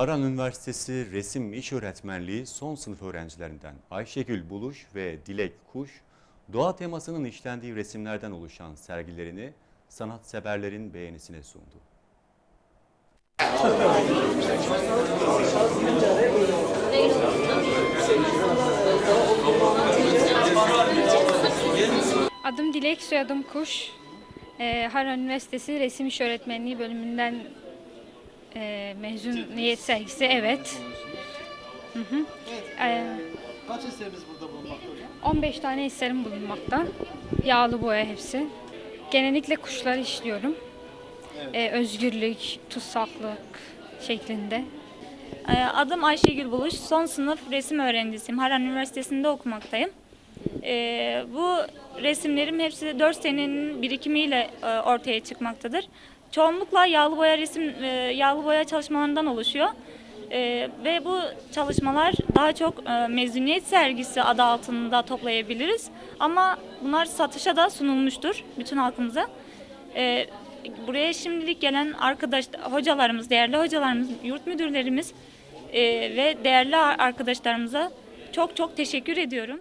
Haran Üniversitesi Resim İş Öğretmenliği son sınıf öğrencilerinden Ayşegül Buluş ve Dilek Kuş, doğa temasının işlendiği resimlerden oluşan sergilerini sanatseverlerin beğenisine sundu. Adım Dilek, soyadım Kuş. Ee, Harran Üniversitesi Resim İş Öğretmenliği bölümünden e, mezuniyet sergisi, evet. Hı hı. Ee, Kaç eseriniz burada bulunmakta hocam? 15 tane eserim bulunmakta. Yağlı boya hepsi. Genellikle kuşları işliyorum. Ee, özgürlük, tutsaklık şeklinde. Ee, Adım Ayşegül Buluş. Son sınıf resim öğrencisiyim. Haran Üniversitesi'nde okumaktayım. Ee, bu resimlerim hepsi 4 senenin birikimiyle e, ortaya çıkmaktadır. Çoğunlukla yağlı boya resim, e, yağlı boya çalışmalarından oluşuyor. Ee, ve bu çalışmalar daha çok e, mezuniyet sergisi adı altında toplayabiliriz. Ama bunlar satışa da sunulmuştur bütün halkımıza. Ee, buraya şimdilik gelen arkadaş hocalarımız, değerli hocalarımız, yurt müdürlerimiz e, ve değerli arkadaşlarımıza çok çok teşekkür ediyorum.